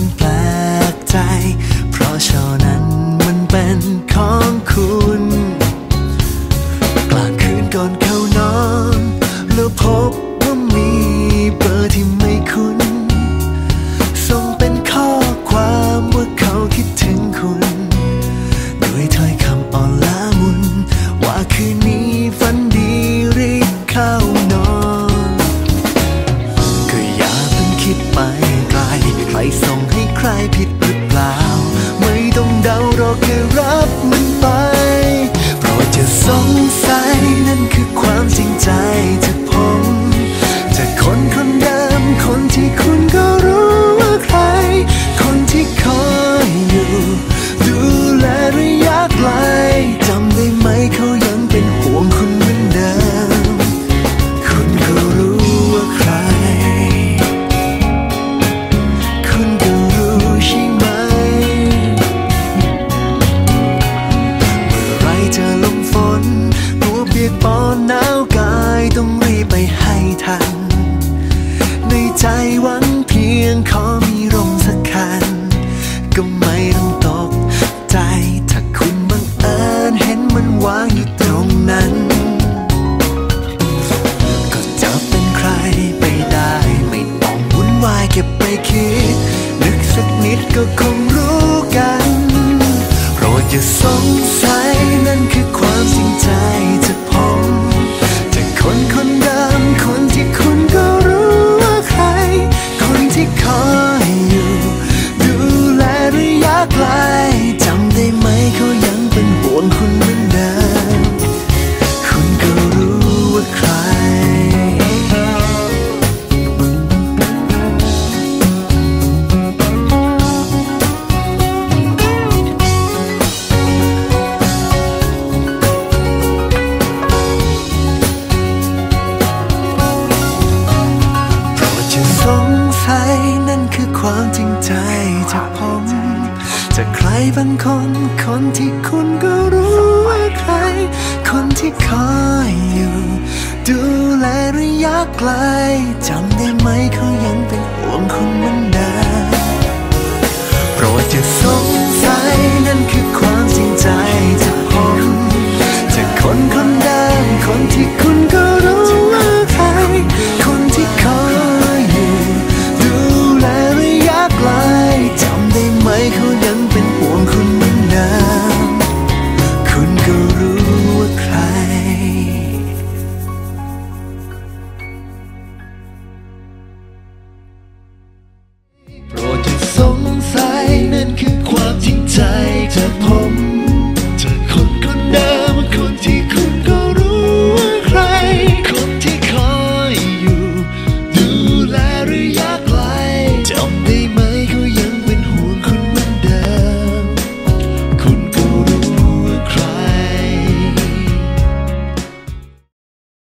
un plan. ใครผิดหรือเปล่า ไม่ต้องเดาหรอกแค่าวกายต้องรีบไปให้ทัน ในใจหวังเพียงขอมีร่มสักคัน ก็ไม่ต้องตกใจ ถ้าคุณบังเอิญเห็นมันวางอยู่ตรงนั้น ก็จะเป็นใครไปได้ ไม่ต้องวุ่นวายเก็บไปคิด นึกสักนิดก็คงรู้กันโปรดอย่าสงสัยนั่นคือความจริงใจจากผม ความจริงใจจากผมจากใครบางคน คนที่คุณก็รู้ว่าใคร คนที่คอยอยู่ ดูแลระยะไกลจำได้ไหมเขายังเป็นห่วงคุณเหมือนเดิมโปรด